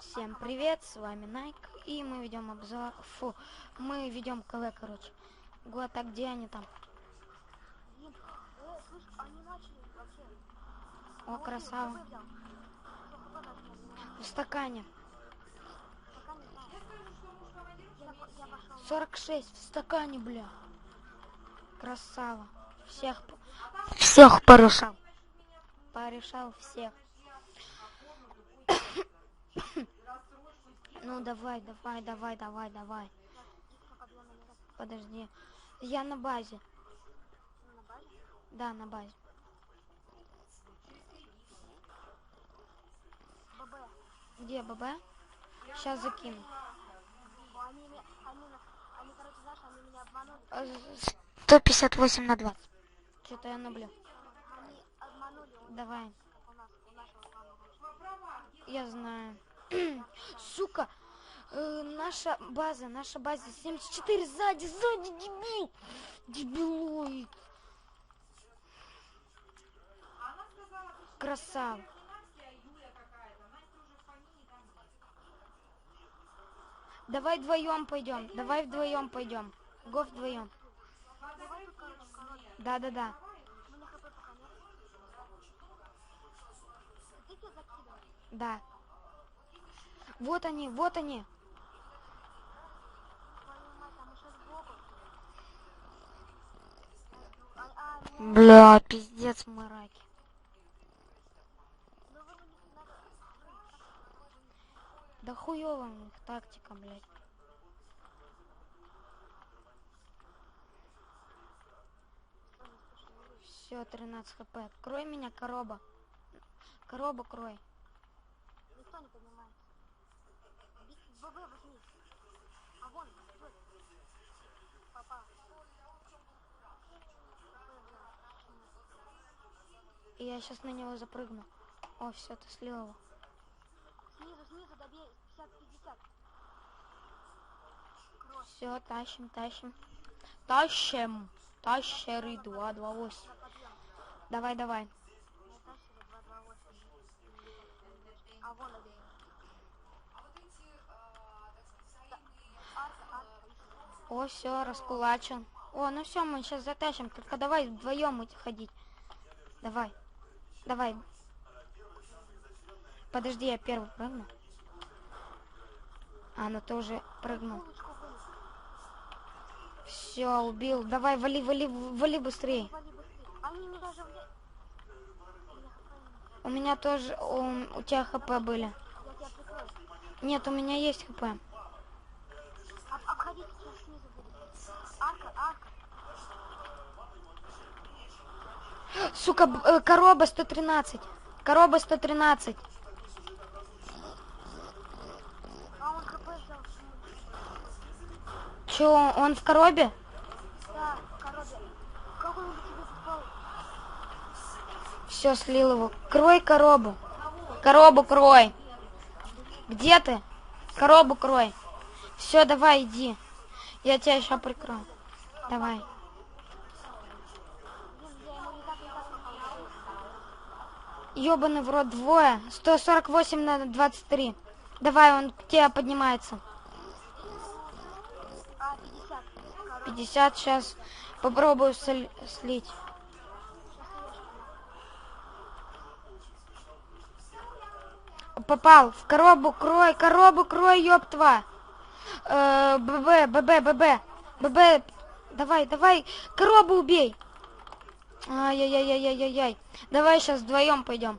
Всем привет, с вами Найк, и мы ведем обзор, фу, мы ведем КВ, короче. Год, а где они там? О, красава. В стакане. Пока не знаю. Я, по- я пошел. 46 в стакане, бля. Красава. Всех, всех порешал. Порешал всех. Ну давай, давай, давай, давай, давай. Подожди. Я на базе. На базе. Да, на базе. ББ. Где ББ? Сейчас закину. Они, они, на- 158 на 20. Что-то я наблю. Давай. Я знаю. Сука, э, наша база, наша база 74 сзади, сзади, дебил. Дебилоид. Красава. Давай вдвоем пойдем, давай вдвоем пойдем. Го вдвоем. Да, да, да. Да. Вот они, вот они. Бля, пиздец, мраки. ну Да хуёво у них тактика, блядь. Все, 13 хп. Крой меня, короба. Короба крой. Никто не поднимает. Би- ББ возьми. А вон, стой. Попал. И я сейчас на него запрыгну. О, все, ты слил его. Снизу, снизу добей. 50-50. Кровь. Все, тащим, тащим. Тащим. Тащеры 228. За подъем. Давай, давай. Не тащили 228. А вон один. О, все, раскулачен. О, ну все, мы сейчас затащим. Только давай вдвоем ходить. Давай. Давай. Подожди, я первый прыгну. А, ну ты уже прыгнул. Все, убил. Давай, вали, вали, вали быстрее. У меня тоже, у, у тебя хп были. Нет, у меня есть хп. Сука, короба 113. Короба 113. А он хп взял. Че, он в коробе? Да, в коробе. Как он тебе попал? Все, слил его. Крой коробу. Коробу крой. Где ты? Коробу крой. Все, давай, иди. Я тебя еще прикрою. Давай. Ебаный в рот двое. 148 на 23. Давай, он к тебе поднимается. А, 50. Коробе. 50 сейчас. Попробую сли- слить. Попал. В коробу крой, коробу крой, ёптва. Э, ББ, ББ, ББ. ББ. Давай, давай. Коробу убей. Ай-яй-яй-яй-яй-яй. Давай сейчас вдвоем пойдем.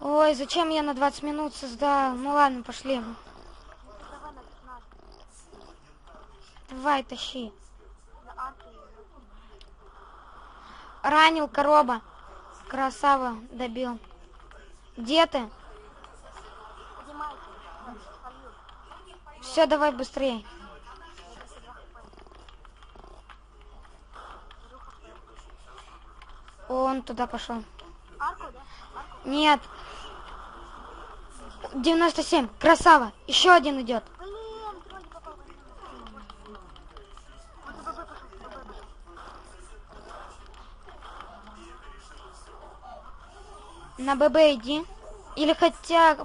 Ой, зачем я на 20 минут создал? Ну ладно, пошли. Ну, давай на 15. Давай, тащи. Ранил короба. Красава, добил. Где ты? Все, давай быстрее. Он туда пошел. Нет. 97. Красава. Еще один идет. На ББ иди. Или хотя...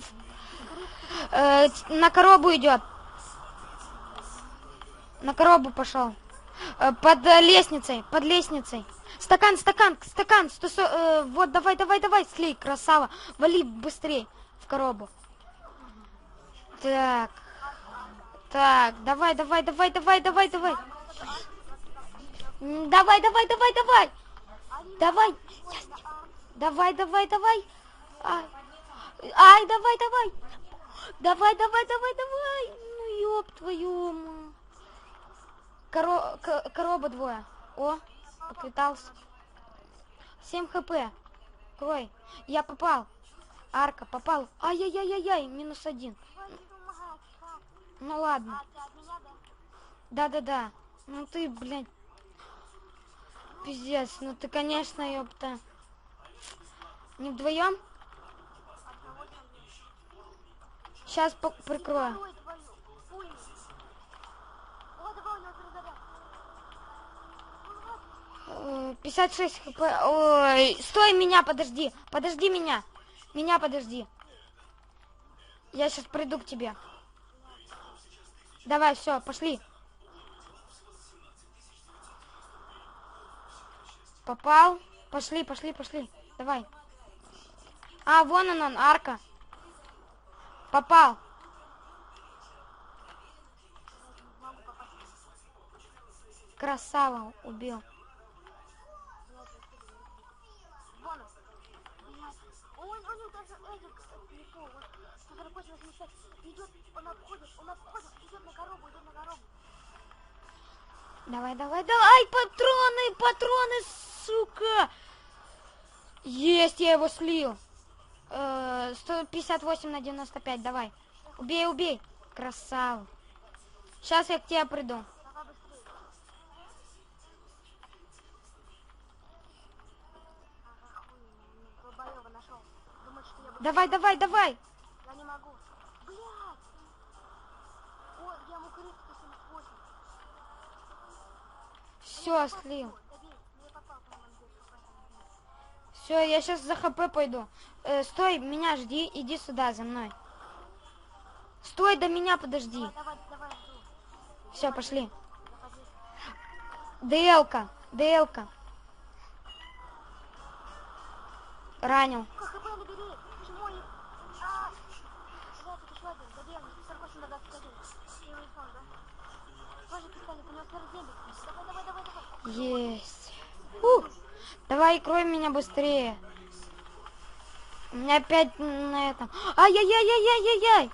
э, на коробу идет. На коробу пошел. Э, под лестницей, под лестницей. Стакан, стакан, стакан. сто со- э, вот, давай, давай, давай, слей, красава. Вали быстрей в коробу. Так. Так, давай, давай, давай, давай, давай, давай. Давай, давай, давай, давай. Давай. Давай, давай, давай. Ай, Ай, давай, давай. Давай, давай, давай, давай. Ну, ёб твою Коро... к- Короба двое. О, поквитался. 7 хп. Крой. Я попал. Арка, попал. Ай-яй-яй-яй, минус один. Ну ладно. Да-да-да. Ну ты, блядь. Пиздец. Ну ты, конечно, ёпта. Не вдвоем? Сейчас прикрою. Э, 56 хп. Ой, стой, меня, подожди. Подожди меня. Меня подожди. Я сейчас приду к тебе. Давай, все, пошли. Попал. Пошли, пошли, пошли. Давай. А, вон он, он, арка. Попал. Красава, убил. Вон он. Блядь. Он, он, он даже Эдик, не то, вот, 148, 85. Идет, он обходит, он обходит, идет на коробу, идет на коробу. Давай, давай, давай, патроны, патроны, сука. Есть, я его слил. Э, 158 на 95, давай. Убей, убей. Красава. Сейчас я к тебе приду. Давай. Давай, давай. Я не могу. Блядь! Ой, я ему крыт 178. Все, слил. Добей, мне попал, по-моему, где-то. Все, я сейчас за ХП пойду. Э, стой, меня жди, иди сюда за мной. Стой, до меня подожди. Все, пошли. ДЛка, ДЛка. Ранил. КХП набери! Почему я... Блядь, это еще один. Добей, мне 48 надо отходить. Ты его не сможешь, да? Тоже пистолет, у него скороземик. Давай, давай, давай, давай. Есть. Ух. Давай, крой меня быстрее. У меня опять на этом. Ай-яй-яй-яй-яй-яй.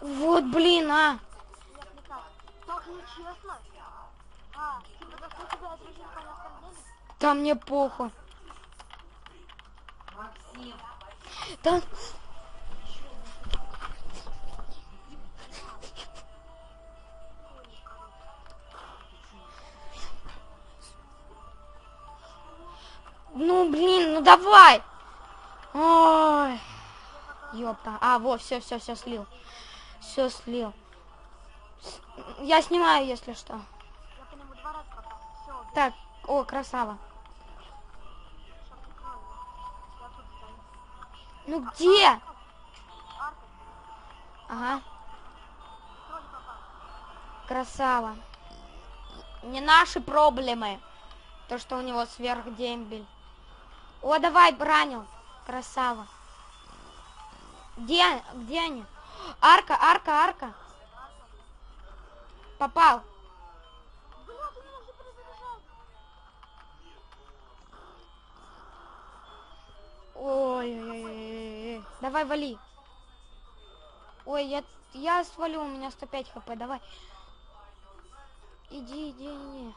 Вот, блин, а. Да мне похуй. Да... Ну, блин, ну давай. Ой. Ёпта. А, вот, все, все, все слил. Все слил. С- Я снимаю, если что. Так, о, красава. Ну где? Ага, красава. Не наши проблемы. То, что у него сверхдембель. О, давай, бранил. Красава. Где, где они? Арка, арка, арка. Попал. Блядь, у меня все перезаряжают. Ой, ой, ой, ой, ой. Давай, вали. Ой, я, я свалю, у меня 105 хп, давай. Иди, иди, иди.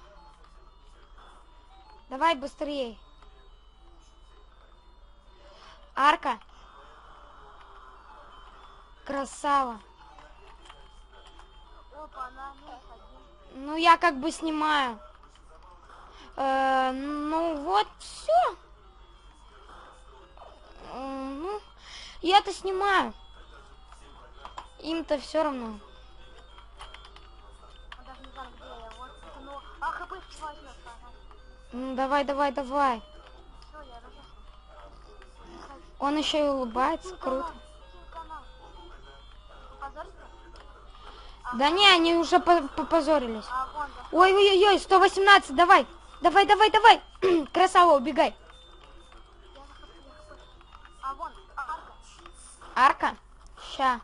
Давай быстрее. Арка. Красава. Опа, минус один. Ну, я как бы снимаю. Э, ну, вот, все. Ну, я-то снимаю. Им-то все равно. Ну. Ну, давай, давай, давай. Он еще и улыбается, круто. Да не, они уже по- попозорились. Ой-ой-ой, 118, давай. Давай, давай, давай. Красава, убегай. Арка? Ща.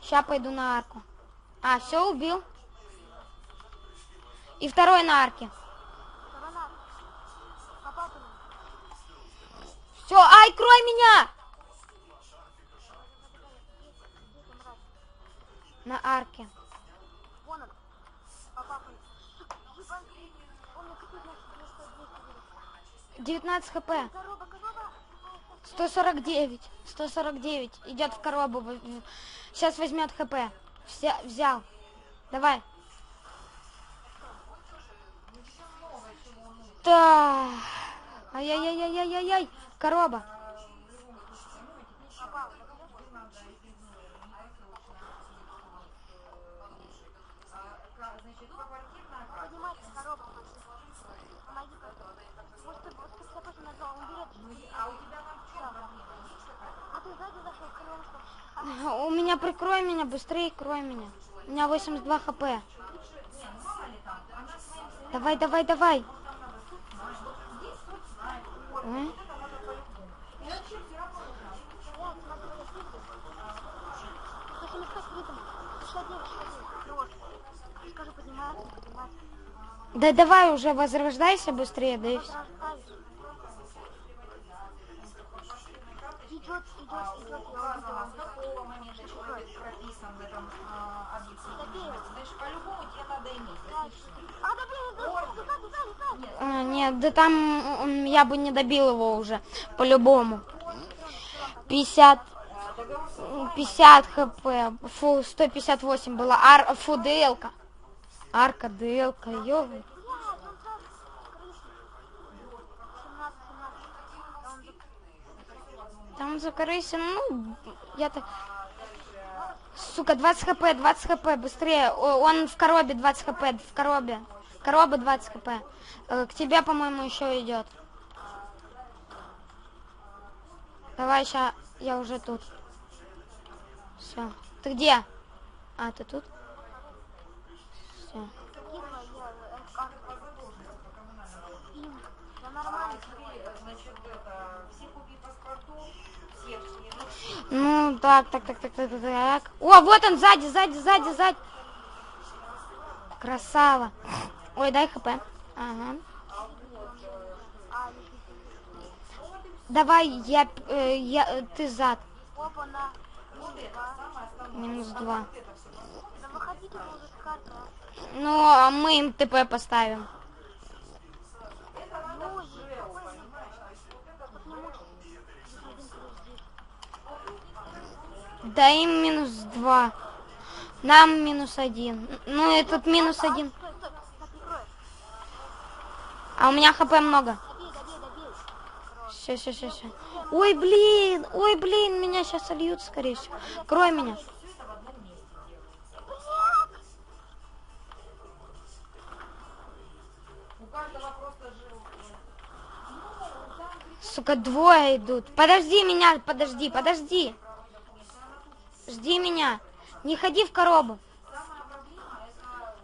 Ща пойду на арку. А, все, убил. И второй на арке. Второй на арке. Попал по нему. Все, ай, крой меня! На арке. Вон он. 200 200 19 хп. Короба, короба. 149. 149. Идет в коробу. Сейчас возьмет хп. Вся- взял. Давай. Так. Ай-яй-яй-яй-яй-яй. Короба. У меня прикрой меня, быстрее крой меня. У меня 82 хп. Давай, давай, давай. Ой. Да давай уже возрождайся быстрее, да и все. А, нет, да там я бы не добил его уже, по-любому. 50, м, 50 хп, фу, 158 было, Ар, фу, ДЛка. Арка, ДЛка, ёб. Блядь, он там крыша. 17, 17. Да он за- Там закрылся, ну, я так... Сука, 20 хп, 20 хп, быстрее. Он в коробе 20 хп, в коробе. Короба 20 хп. Э, К тебе, по-моему, еще идет. Давай, ща, я уже тут. Все. Ты где? А, ты тут? Все. Ну, так, так, так, так, так, так. О, вот он, сзади, сзади, сзади, сзади. Красава. Ой, дай хп. Ага. Давай, я, э, я, э, ты зад. опа, на. Минус два. Ну, а мы им ТП поставим. Да им минус два. Нам минус один. Ну, этот минус один. А у меня хп много. Все, все, все, все. Ой, блин, ой, блин, меня сейчас сольют, скорее всего. Крой меня. Сука, двое идут. Подожди меня, подожди, подожди. Жди меня. Не ходи в коробу.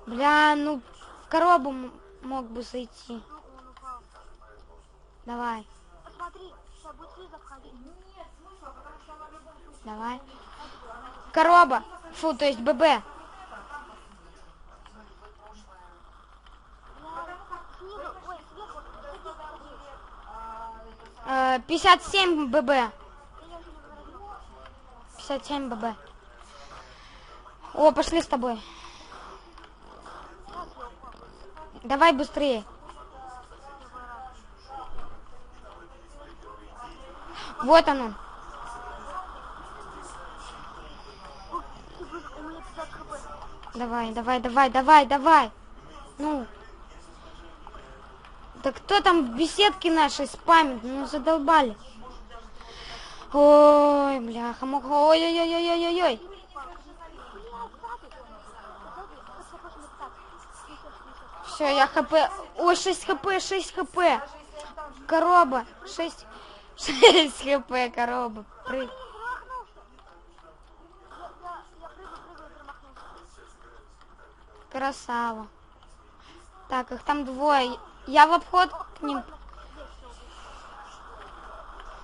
Бля, ну в коробу мог бы зайти. Давай, давай. Короба. Фу, то есть ББ. Э, 57 ББ. Я еще не говорю. 57 ББ. О, пошли с тобой. Давай быстрее. Вот оно. Ты вы- У меня 50 хп. Давай, давай, давай, давай, давай. Ну. Да кто там в беседке нашей спамит? Ну, задолбали. Ой, бляха, муха. Ой-ой-ой-ой-ой-ой. Все, я хп. Ой, 6 хп, 6 хп. Короба. 6. 6 хп, коробок. Прыг. Красава. Так, их там двое. Я в обход к ним. Все убил.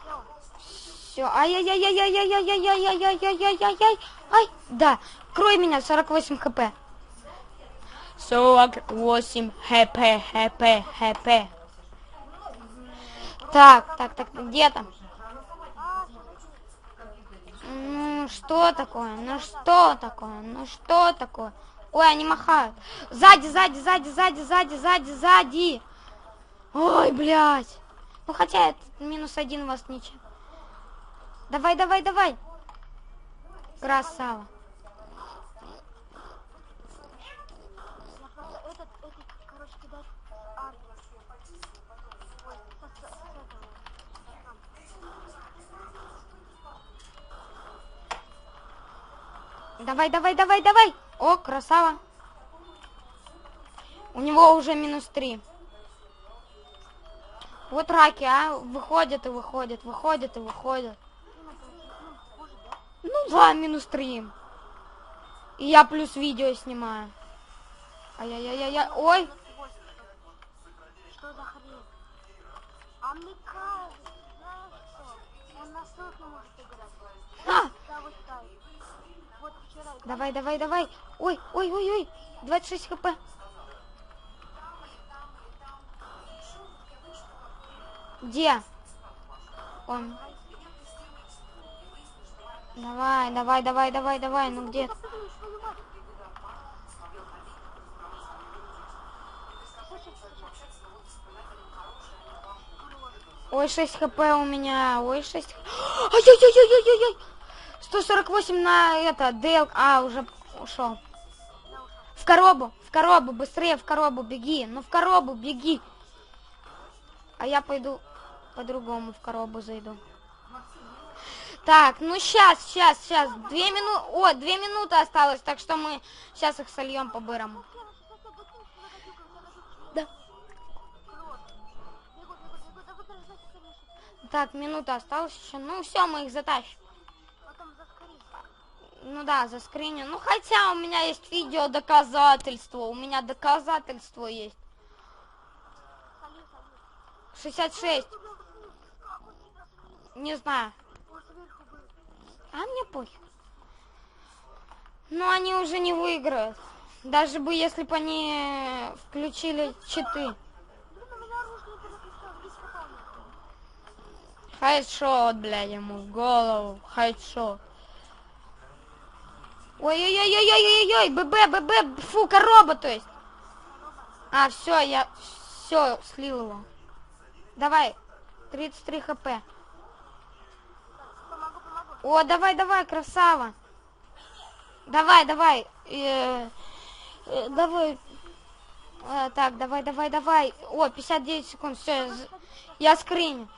Я он. Все. Ай-яй-яй-яй-яй-яй-яй-яй-яй-яй-яй-яй. Ай, да. Крой меня, 48 хп. 48 хп, хп, хп. Так, так, так, где там? Ну, что такое? Ну, что такое? Ну, что такое? Ой, они махают. Сзади, сзади, сзади, сзади, сзади, сзади, сзади. Ой, блядь. Ну, хотя это минус один вас ничего. Давай, давай, давай. Красава. Давай, давай, давай, давай. О, красава. У него уже минус три. Вот раки, а, выходят и выходят, выходят и выходят. Ну, да? Ну минус три. И я плюс видео снимаю. Ай-яй-яй-яй, ой. 98. Что за хрень? А мне кажется, знаешь что? Он настолько может играть. А, Да, вот так. Вот вчера играл. Давай, давай, давай. Ой, ой, ой, ой. 26 хп. Где? Он. Давай, давай, давай, давай, давай. Ну где? Ой, 6 хп у меня. Ой, 6 Ай-яй-яй-яй-яй-яй. 148 на это, Дейл. А, уже ушел. В коробу, в коробу, быстрее в коробу беги. Ну в коробу беги. А я пойду по-другому в коробу зайду. Так, ну сейчас, сейчас, сейчас. Две минуты. О, две минуты осталось, так что мы сейчас их сольем по-бырому. Да. Так, минута осталась еще. Ну все, мы их затащим. Ну да, за скриню. Ну хотя у меня есть видео доказательство. У меня доказательство есть. Соли, соли. 66. Не знаю. А мне пофиг. Но они уже не выиграют. Даже бы если бы они включили читы. Хайдшот, блядь, ему в голову. Хайдшот. Ой-ой-ой-ой-ой-ой-ой, ББ, ББ, фу, короба, то есть. А, все, я все слил его. Давай, 33 хп. О, давай, давай, красава. Давай, давай. э, э, давай. Э, так, давай, давай, давай. О, 59 секунд. Все, я скриню.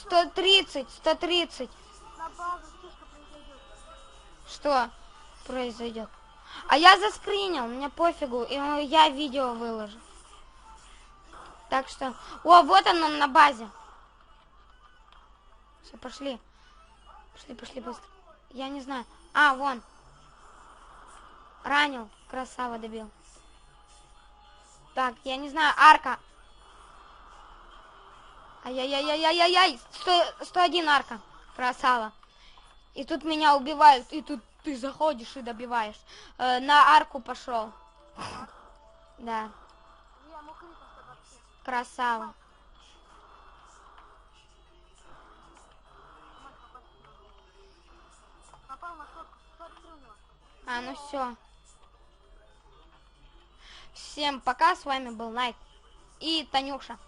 130, 130. На базу стычка произойдет. Что произойдет? А я заскринил, мне пофигу, и я видео выложу. Так что... О, вот он он на базе. Все, пошли. Пошли, пошли быстро. Я не знаю. А, вон. Ранил. Красава добил. Так, я не знаю. Арка. Ай-яй-яй-яй-яй-яй. 100, 101 арка. Красава. И тут меня убивают. И тут ты заходишь и добиваешь. Э, на арку пошел. Да. Красава. Мать попасть не могу. Попал на сотку. 43 у него. А, ну все. Всем пока, с вами был Найк и Танюша.